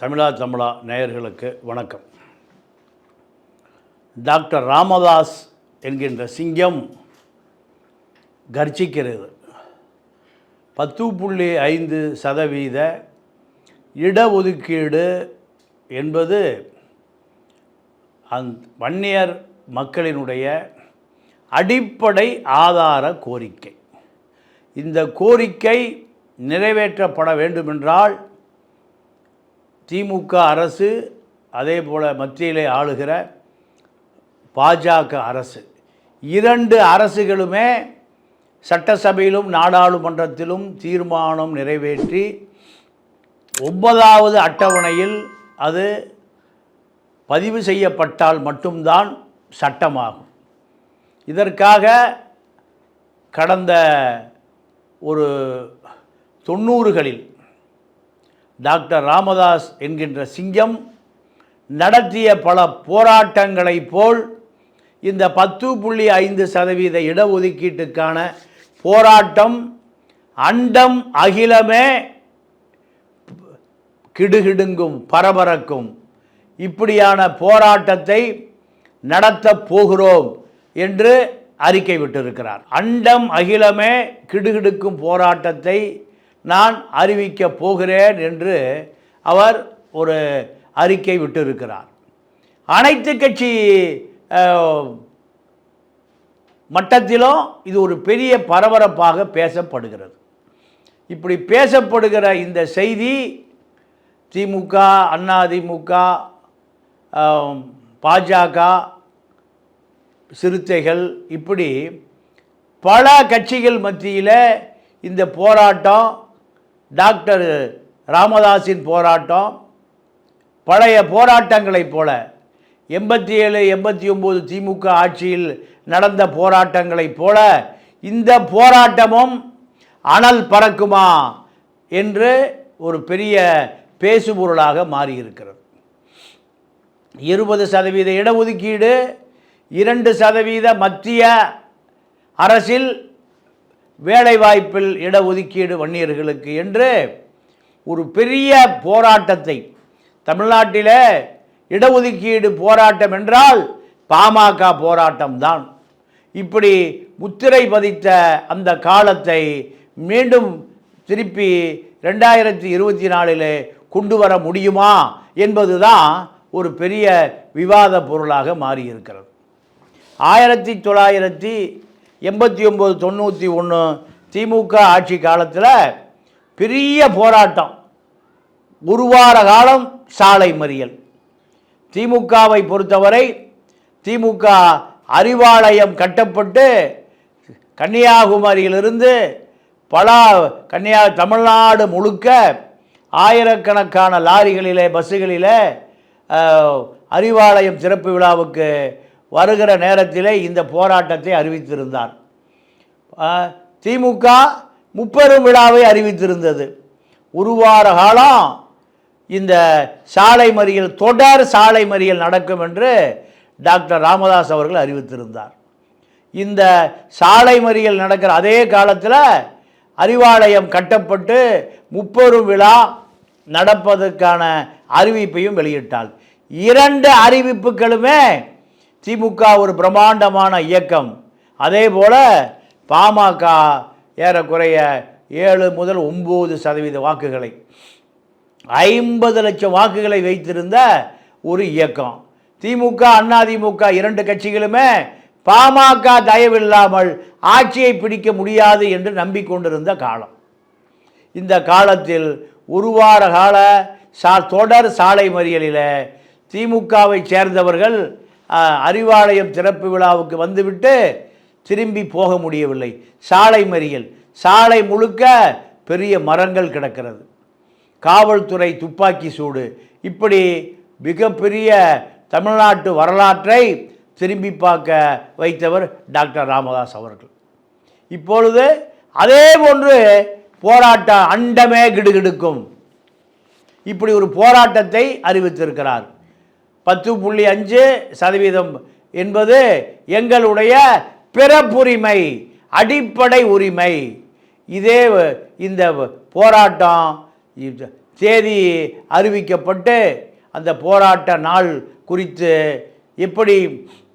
தமிழா தமிழா நேயர்களுக்கு வணக்கம். டாக்டர் ராமதாஸ் என்கின்ற சிங்கம் கர்ஜிக்கிறது பத்து புள்ளி ஐந்து சதவீத இடஒதுக்கீடு என்பது அந் வன்னியர் மக்களினுடைய அடிப்படை ஆதார கோரிக்கை. இந்த கோரிக்கை நிறைவேற்றப்பட வேண்டுமென்றால் திமுக அரசு அதே போல் மத்தியிலே ஆளுகிற பாஜக அரசு. இரண்டு அரசுகளுமே சட்டசபையிலும் நாடாளுமன்றத்திலும் தீர்மானம் நிறைவேற்றி ஒன்பதாவது அட்டவணையில் அது பதிவு செய்யப்பட்டால் மட்டும்தான் சட்டமாகும். இதற்காக கடந்த ஒரு தொண்ணூறுகளில் டாக்டர் ராமதாஸ் என்கின்ற சிங்கம் நடத்திய பல போராட்டங்களைப் போல் இந்த பத்து புள்ளி ஐந்து சதவீத இடஒதுக்கீட்டுக்கான போராட்டம் அண்டம் அகிலமே கிடுகிடுங்கும் பரபரக்கும். இப்படியான போராட்டத்தை நடத்தப் போகிறோம் என்று அறிக்கை விட்டிருக்கிறார். அண்டம் அகிலமே கிடுகிடுக்கும் போராட்டத்தை நான் அறிவிக்கப் போகிறேன் என்று அவர் ஒரு அறிக்கை விட்டிருக்கிறார். அனைத்து கட்சி மட்டத்திலும் இது ஒரு பெரிய பரபரப்பாக பேசப்படுகிறது. இப்படி பேசப்படுகிற இந்த செய்தி திமுக அதிமுக பாஜக சிறுத்தைகள் இப்படி பல கட்சிகள் மத்தியில் இந்த போராட்டம் டாக்டர் ராமதாஸின் போராட்டம் பழைய போராட்டங்களைப் போல எண்பத்தி ஏழு எண்பத்தி ஒம்பது திமுக ஆட்சியில் நடந்த போராட்டங்களைப் போல இந்த போராட்டமும் அனல் பறக்குமா என்று ஒரு பெரிய பேசுபொருளாக மாறியிருக்கிறது. இருபது சதவீத இடஒதுக்கீடு இரண்டு சதவீத மத்திய அரசில் வேலைவாய்ப்பில் இடஒதுக்கீடு வன்னியர்களுக்கு என்று ஒரு பெரிய போராட்டத்தை தமிழ்நாட்டில் இடஒதுக்கீடு போராட்டம் என்றால் பாமக போராட்டம்தான் இப்படி முத்திரை பதித்த அந்த காலத்தை மீண்டும் திருப்பி ரெண்டாயிரத்தி இருபத்தி நாலில் கொண்டு வர முடியுமா என்பதுதான் ஒரு பெரிய விவாத பொருளாக மாறியிருக்கிறது. ஆயிரத்தி தொள்ளாயிரத்தி எண்பத்தி ஒம்பது தொண்ணூற்றி ஒன்று திமுக ஆட்சி காலத்தில் பெரிய போராட்டம். ஒரு வார காலம் சாலை மறியல். திமுகவை பொறுத்தவரை திமுக அறிவாலயம் கட்டப்பட்டு கன்னியாகுமரியிலிருந்து பல கன்னியா தமிழ்நாடு முழுக்க ஆயிரக்கணக்கான லாரிகளிலே பஸ்ஸுகளிலே அறிவாலயம் சிறப்பு விழாவுக்கு வருகிற நேரத்திலே இந்த போராட்டத்தை அறிவித்திருந்தார். திமுக முப்பெரும் விழாவை அறிவித்திருந்தது. ஒரு வார காலம் இந்த சாலை மறியல் தொடர் சாலை மறியல் நடக்கும் என்று டாக்டர் ராமதாஸ் அவர்கள் அறிவித்திருந்தார். இந்த சாலை மறியல் நடக்கிற அதே காலத்தில் அறிவாலயம் கட்டப்பட்டு முப்பெரும் விழா நடப்பதற்கான அறிவிப்பையும் வெளியிட்டாள். இரண்டு அறிவிப்புகளுமே திமுக ஒரு பிரம்மாண்டமான இயக்கம். அதே போல் பாமக ஏறக்குறைய ஏழு முதல் ஒம்பது சதவீத வாக்குகளை ஐம்பது லட்சம் வாக்குகளை வைத்திருந்த ஒரு இயக்கம். திமுக அதிமுக இரண்டு கட்சிகளுமே பாமக தயவில்லாமல் ஆட்சியை பிடிக்க முடியாது என்று நம்பிக்கொண்டிருந்த காலம். இந்த காலத்தில் ஒரு வார கால சா தொடர் சாலை மறியலில் திமுகவை சேர்ந்தவர்கள் அறிவாலயம் திறப்பு விழாவுக்கு வந்துவிட்டு திரும்பி போக முடியவில்லை. சாலை மறியல். சாலை முழுக்க பெரிய மரங்கள் கிடக்கிறது. காவல்துறை துப்பாக்கி சூடு. இப்படி மிகப்பெரிய தமிழ்நாட்டு வரலாற்றை திரும்பி பார்க்க வைத்தவர் டாக்டர் ராமதாஸ் அவர்கள். இப்பொழுது அதே போன்று போராட்டம் அண்டமே கிடுகிடுக்கும். இப்படி ஒரு போராட்டத்தை அறிவித்திருக்கிறார். பத்து புள்ளி அஞ்சு சதவீதம் என்பது எங்களுடைய பிறப்புரிமை அடிப்படை உரிமை. இதே இந்த போராட்டம் தேதி அறிவிக்கப்பட்டு அந்த போராட்ட நாள் குறித்து எப்படி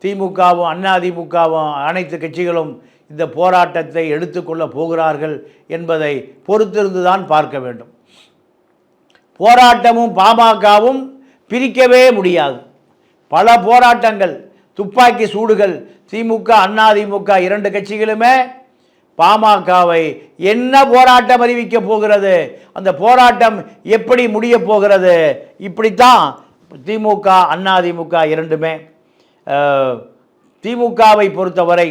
திமுகவும் அதிமுகவும் அனைத்து கட்சிகளும் இந்த போராட்டத்தை எடுத்துக்கொள்ள போகிறார்கள் என்பதை பொறுத்திருந்து தான் பார்க்க வேண்டும். போராட்டமும் பாமகவும் பிரிக்கவே முடியாது. பல போராட்டங்கள் துப்பாக்கி சூடுகள் திமுக அதிமுக இரண்டு கட்சிகளுமே பாமகவை என்ன போராட்டம் அறிவிக்க போகிறது? அந்த போராட்டம் எப்படி முடிய போகிறது? இப்படித்தான் திமுக அதிமுக இரண்டுமே திமுகவை பொறுத்தவரை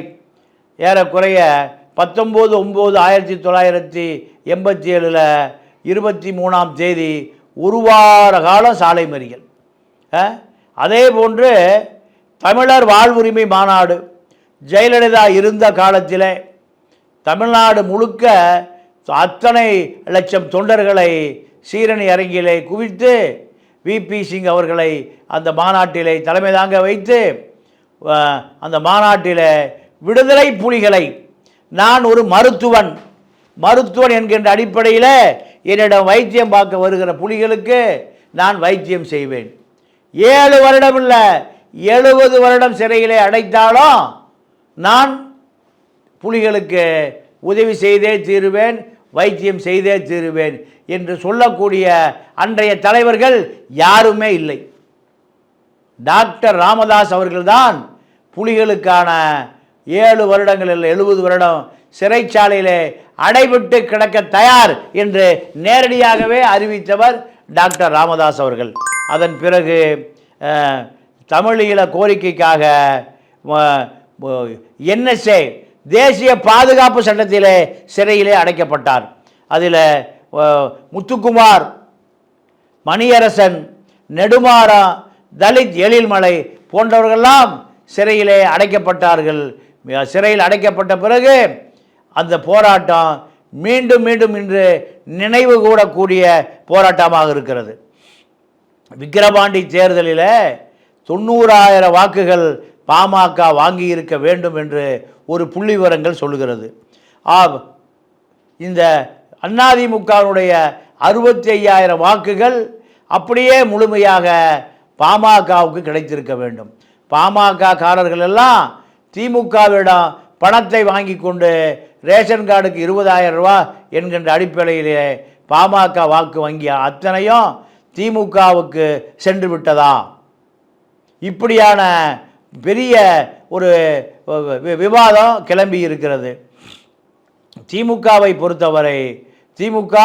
ஏறக்குறைய பத்தொம்போது ஒம்பது ஆயிரத்தி தொள்ளாயிரத்தி எண்பத்தி ஏழில் இருபத்தி மூணாம் தேதி ஒரு வார காலம் சாலை மறியல். அதே போன்று தமிழர் வாழ்வுரிமை மாநாடு ஜெயலலிதா இருந்த காலத்தில் தமிழ்நாடு முழுக்க அத்தனை லட்சம் தொண்டர்களை சீரணி அரங்கிலே குவித்து விபி சிங் அவர்களை அந்த மாநாட்டிலே தலைமை தாங்க வைத்து அந்த மாநாட்டில் விடுதலை புலிகளை நான் ஒரு மருத்துவன் மருத்துவன் என்கின்ற அடிப்படையில் என்னிடம் வைத்தியம் பார்க்க வருகிற புலிகளுக்கு நான் வைத்தியம் செய்வேன். ஏழு வருடம் இல்லை எழுபது வருடம் சிறையிலே அடைத்தாலும் நான் புலிகளுக்கு உதவி செய்தே தீருவேன் வைத்தியம் செய்தே தீருவேன் என்று சொல்லக்கூடிய அன்றைய தலைவர்கள் யாருமே இல்லை. டாக்டர் ராமதாஸ் அவர்கள்தான் புலிகளுக்கான ஏழு வருடங்களில் எழுபது வருடம் சிறைச்சாலையிலே அடைபட்டு கிடக்க தயார் என்று நேரடியாகவே அறிவித்தவர் டாக்டர் ராமதாஸ் அவர்கள். அதன் பிறகு தமிழீழ கோரிக்கைக்காக என்எஸ்ஏ தேசிய பாதுகாப்பு சட்டத்திலே சிறையிலே அடைக்கப்பட்டார். அதில் முத்துக்குமார் மணியரசன் நெடுமாறா தலித் எழில்மலை போன்றவர்களெல்லாம் சிறையிலே அடைக்கப்பட்டார்கள். சிறையில் அடைக்கப்பட்ட பிறகு அந்த போராட்டம் மீண்டும் மீண்டும் இன்று நினைவு கூடக்கூடிய போராட்டமாக இருக்கிறது. விக்கிரவாண்டி தேர்தலில் தொண்ணூறாயிரம் வாக்குகள் பாமக வாங்கியிருக்க வேண்டும் என்று ஒரு புள்ளி விவரங்கள் சொல்லுகிறது. ஆ இந்த அதிமுகவுடைய அறுபத்தி ஐயாயிரம் வாக்குகள் அப்படியே முழுமையாக பாமகவுக்கு கிடைத்திருக்க வேண்டும். பாமக காரர்கள் எல்லாம் திமுகவிடம் பணத்தை வாங்கி கொண்டு ரேஷன் கார்டுக்கு இருபதாயிரம் ரூபா என்கின்ற அடிப்படையிலே பாமக வாக்கு வங்கி அத்தனையும் திமுகவுக்கு சென்று விட்டதா? இப்படியான பெரிய ஒரு விவாதம் கிளம்பி இருக்கிறது. திமுகவை பொறுத்தவரை திமுக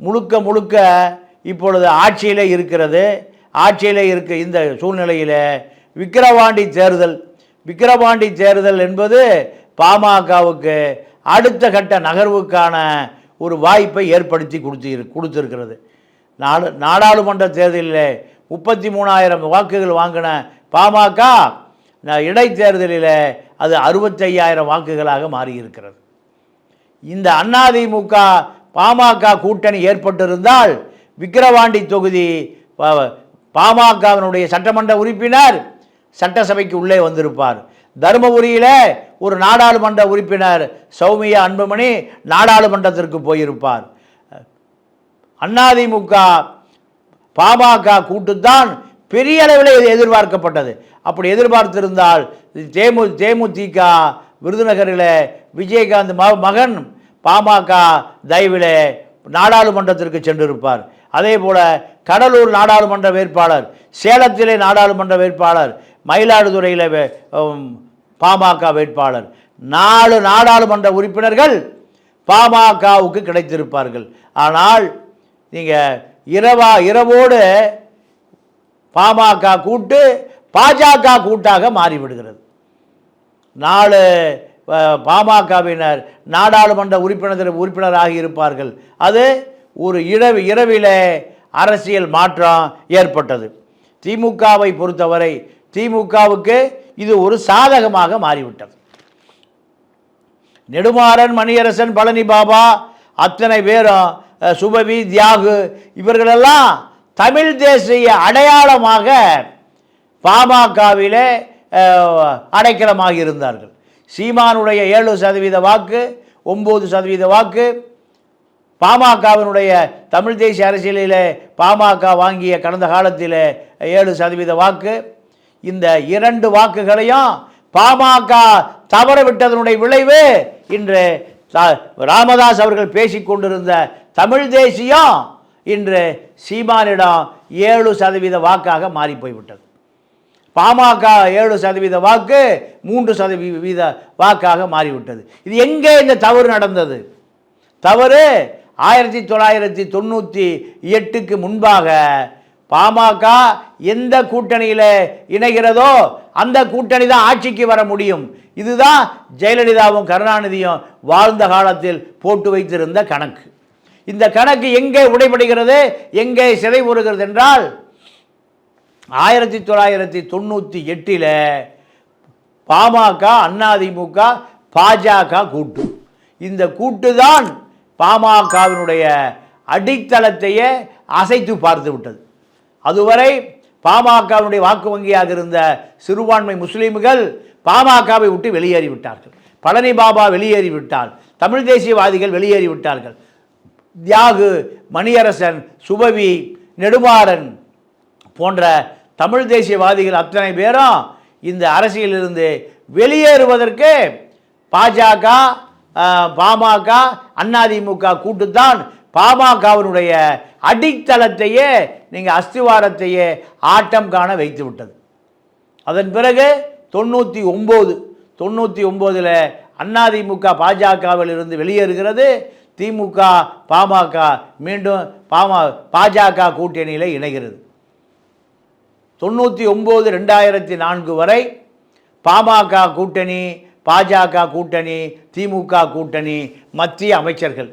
முழுக்க முழுக்க இப்பொழுது ஆட்சியிலே இருக்கிறது. ஆட்சியிலே இருக்க இந்த சூழ்நிலையில் விக்கிரவாண்டி தேர்தல் விக்கிரவாண்டி தேர்தல் என்பது பாமகவுக்கு அடுத்த கட்ட நகர்வுக்கான ஒரு வாய்ப்பை ஏற்படுத்தி கொடுத்து கொடுத்துருக்கிறது. நாடு நாடாளுமன்ற தேர்தலில் முப்பத்தி மூணாயிரம் வாக்குகள் வாங்கின பாமக இடைத்தேர்தலில் அது அறுபத்தையாயிரம் வாக்குகளாக மாறியிருக்கிறது. இந்த அதிமுக பாமக கூட்டணி ஏற்பட்டிருந்தால் விக்கிரவாண்டி தொகுதி பாமகவினுடைய சட்டமன்ற உறுப்பினர் சட்டசபைக்கு உள்ளே வந்திருப்பார். தருமபுரியில் ஒரு நாடாளுமன்ற உறுப்பினர் சௌமியா அன்புமணி நாடாளுமன்றத்திற்கு போயிருப்பார். அதிமுக பாமக கூட்டுத்தான் பெரிய அளவில் இது எதிர்பார்க்கப்பட்டது. அப்படி எதிர்பார்த்திருந்தால் தேமு தேமுதிக விருதுநகரில் விஜயகாந்த் ம மகன் பாமக தயவில் நாடாளுமன்றத்திற்கு சென்றிருப்பார். அதே போல கடலூர் நாடாளுமன்ற வேட்பாளர் சேலத்திலே நாடாளுமன்ற வேட்பாளர் மயிலாடுதுறையில் பாமக வேட்பாளர். நாலு நாடாளுமன்ற உறுப்பினர்கள் பாமகவுக்கு கிடைத்திருப்பார்கள். ஆனால் நீங்கள் இரவா இரவோடு பாமக கூட்டு பாஜக கூட்டாக மாறிவிடுகிறது. நாலு பாமகவினர் நாடாளுமன்ற உறுப்பினர் உறுப்பினராக இருப்பார்கள். அது ஒரு இரவு இரவில் அரசியல் மாற்றம் ஏற்பட்டது. திமுகவை பொறுத்தவரை திமுகவுக்கு இது ஒரு சாதகமாக மாறிவிட்டது. நெடுமாறன் மணியரசன் பழனி பாபா அத்தனை பேரும் சுபவி தியாகு இவர்களெல்லாம் தமிழ் தேசிய அடையாளமாக பாமகவிலே அடைக்கலமாக இருந்தார்கள். சீமானுடைய ஏழு சதவீத வாக்கு ஒம்பது சதவீத வாக்கு பாமகவினுடைய தமிழ் தேசிய அரசியலில் பாமக வாங்கிய கடந்த காலத்தில் ஏழு சதவீத வாக்கு இந்த இரண்டு வாக்குகளையும் பாமக தவற விட்டதனுடைய விளைவு இன்று த- ராமதாஸ் அவர்கள் பேசிக்கொண்டிருந்த தமிழ் தேசியம் இன்று சீமானிடம் ஏழு சதவீத வாக்காக மாறி போய்விட்டது. பாமக ஏழு சதவீத வாக்கு மூன்று சதவீத வாக்காக மாறிவிட்டது. இது எங்கே இந்த தவறு நடந்தது? தவறு ஆயிரத்தி தொள்ளாயிரத்தி தொண்ணூற்றி எட்டுக்கு முன்பாக பாமக எந்த கூட்டணியில் இணைகிறதோ அந்த கூட்டணி தான் ஆட்சிக்கு வர முடியும். இதுதான் ஜெயலலிதாவும் கருணாநிதியும் வாழ்ந்த காலத்தில் போட்டு வைத்திருந்த கணக்கு. இந்த கணக்கு எங்கே உடைபடுகிறது? எங்கே சிதைவுறுகிறது என்றால் ஆயிரத்தி தொள்ளாயிரத்தி தொண்ணூற்றி எட்டில் பாமக அதிமுக பாஜக கூட்டு. இந்த கூட்டு தான் பாமகவினுடைய அடித்தளத்தையே அசைத்து பார்த்து விட்டது. அதுவரை பாமகவினுடைய வாக்கு வங்கியாக இருந்த சிறுபான்மை முஸ்லீம்கள் பாமகவை விட்டு வெளியேறிவிட்டார்கள். பழனி பாபா வெளியேறிவிட்டார். தமிழ் தேசியவாதிகள் வெளியேறிவிட்டார்கள். தியாகு மணியரசன் சுபவி நெடுமாறன் போன்ற தமிழ் தேசியவாதிகள் அத்தனை பேரும் இந்த அரசியலிருந்து வெளியேறுவதற்கு பாஜக பாமக அதிமுக கூட்டுத்தான் பாமகவினுடைய அடித்தளத்தையே நீங்கள் அஸ்திவாரத்தையே ஆட்டம் காண வைத்து விட்டது அதன் பிறகு தொண்ணூற்றி ஒம்பது தொண்ணூற்றி ஒம்போதில் அதிமுக பாஜகவில் இருந்து வெளியேறுகிறது. திமுக பாமக மீண்டும் பாம பாஜக கூட்டணியில் இணைகிறது. தொண்ணூற்றி ஒம்பது ரெண்டாயிரத்தி நான்கு வரை பாமக கூட்டணி பாஜக கூட்டணி திமுக கூட்டணி மத்திய அமைச்சர்கள்.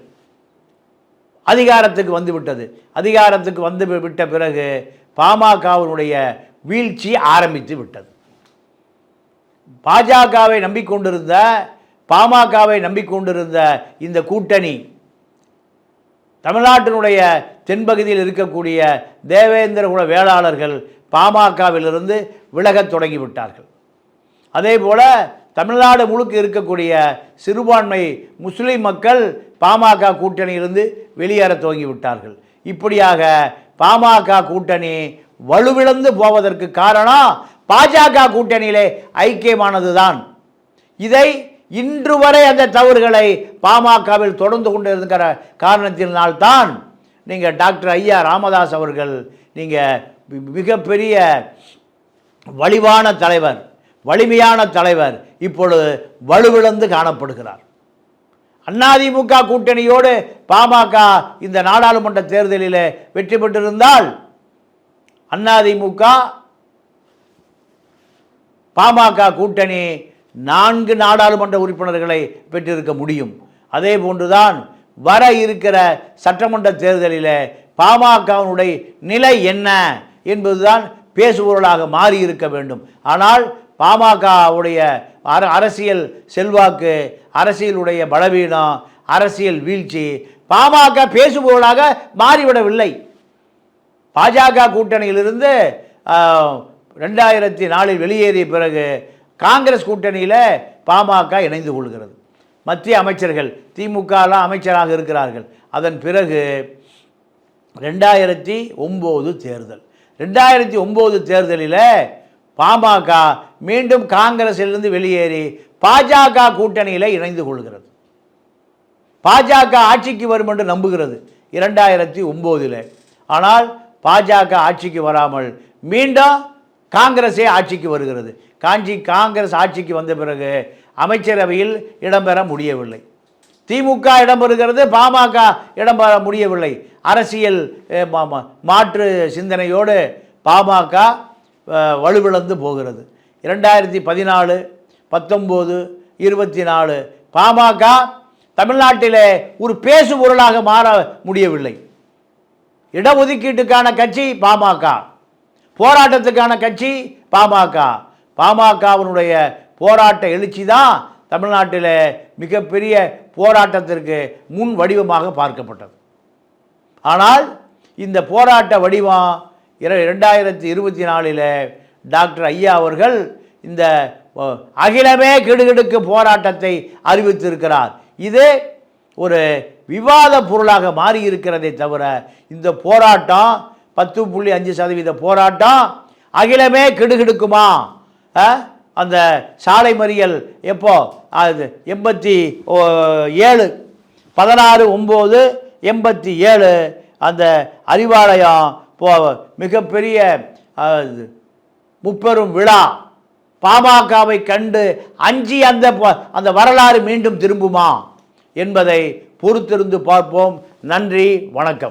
அதிகாரத்துக்கு வந்துவிட்டது அதிகாரத்துக்கு வந்து விட்ட பிறகு பாமகவினுடைய வீழ்ச்சி ஆரம்பித்து விட்டது. பாஜகவை நம்பிக்கொண்டிருந்த பாமகவை நம்பிக்கொண்டிருந்த இந்த கூட்டணி தமிழ்நாட்டினுடைய தென்பகுதியில் இருக்கக்கூடிய தேவேந்திர குல வேளாளர்கள் பாமகவிலிருந்து விலகத் தொடங்கிவிட்டார்கள் அதே போல் தமிழ்நாடு முழுக்க இருக்கக்கூடிய சிறுபான்மை முஸ்லீம் மக்கள் பாமக கூட்டணியிலிருந்து வெளியேற துவங்கிவிட்டார்கள். இப்படியாக பாமக கூட்டணி வலுவிழந்து போவதற்கு காரணம் பாஜக கூட்டணியிலே ஐக்கியமானதுதான். இதை இன்று வரை அந்த தவறுகளை பாமகவில் தொடர்ந்து கொண்டு இருக்கிற காரணத்தினால்தான் நீங்கள் டாக்டர் ஐயா ராமதாஸ் அவர்கள் நீங்கள் மிகப்பெரிய வலிவான தலைவர் வலிமையான தலைவர் இப்பொழுது வலுவிழந்து காணப்படுகிறார். அதிமுக கூட்டணியோடு பாமக இந்த நாடாளுமன்ற தேர்தலில் வெற்றி பெற்றிருந்தால் அதிமுக பாமக கூட்டணி நான்கு நாடாளுமன்ற உறுப்பினர்களை பெற்றிருக்க முடியும். அதே போன்றுதான் வர இருக்கிற சட்டமன்ற தேர்தலில் பாமகவினுடைய நிலை என்ன என்பதுதான் பேசுபொருளாக மாறி இருக்க வேண்டும். ஆனால் பாமகவுடைய அர அரசியல் செல்வாக்கு அரசியலுடைய பலவீனம் அரசியல் வீழ்ச்சி பாமக பேசுபவர்களாக மாறிவிடவில்லை. பாஜக கூட்டணியிலிருந்து ரெண்டாயிரத்தி நாலில் வெளியேறிய பிறகு காங்கிரஸ் கூட்டணியில் பாமக இணைந்து கொள்கிறது. மத்திய அமைச்சர்கள் திமுகலாம் அமைச்சராக இருக்கிறார்கள். அதன் பிறகு ரெண்டாயிரத்தி ஒம்பது தேர்தல். ரெண்டாயிரத்தி ஒம்பது தேர்தலில் பாமக மீண்டும் காங்கிரஸிலிருந்து வெளியேறி பாஜக கூட்டணியில் இணைந்து கொள்கிறது. பாஜக ஆட்சிக்கு வரும் என்று நம்புகிறது இரண்டாயிரத்தி ஒம்போதில். ஆனால் பாஜக ஆட்சிக்கு வராமல் மீண்டும் காங்கிரஸே ஆட்சிக்கு வருகிறது. காஞ்சி காங்கிரஸ் ஆட்சிக்கு வந்த பிறகு அமைச்சரவையில் இடம்பெற முடியவில்லை. திமுக இடம்பெறுகிறது பாமக இடம்பெற முடியவில்லை. அரசியல் மாற்று சிந்தனையோடு பாமக வலுவிழந்து போகிறது. இரண்டாயிரத்தி பதினாலு பத்தொம்போது இருபத்தி நாலு பாமக தமிழ்நாட்டிலே ஒரு பேசு பொருளாக மாற முடியவில்லை. இடஒதுக்கீட்டுக்கான கட்சி பாமக. போராட்டத்துக்கான கட்சி பாமக. பாமகவினுடைய போராட்ட எழுச்சி தான் தமிழ்நாட்டில் மிகப்பெரிய போராட்டத்திற்கு முன் வடிவமாக பார்க்கப்பட்டது. ஆனால் இந்த போராட்ட வடிவம் இர இருபத்தி நாலில் டாக்டர் ஐயா அவர்கள் இந்த அகிலமே கிடுகிடுக்கு போராட்டத்தை அறிவித்திருக்கிறார். இது ஒரு விவாத பொருளாக மாறி இருக்கிறதே தவிர இந்த போராட்டம் பத்து புள்ளி அஞ்சு சதவீத போராட்டம் அகிலமே கிடுகிடுக்குமா? அந்த சாலை மறியல் எப்போ? அது எண்பத்தி ஓ- ஏழு பதினாறு ஒம்பது எண்பத்தி ஏழு அந்த அறிவாலயம் போ மிகப்பெரிய முப்பெரும் விழா. பாமகவை கண்டு அஞ்சி அந்த அந்த வரலாறு மீண்டும் திரும்புமா என்பதை பொறுத்திருந்து பார்ப்போம். நன்றி வணக்கம்.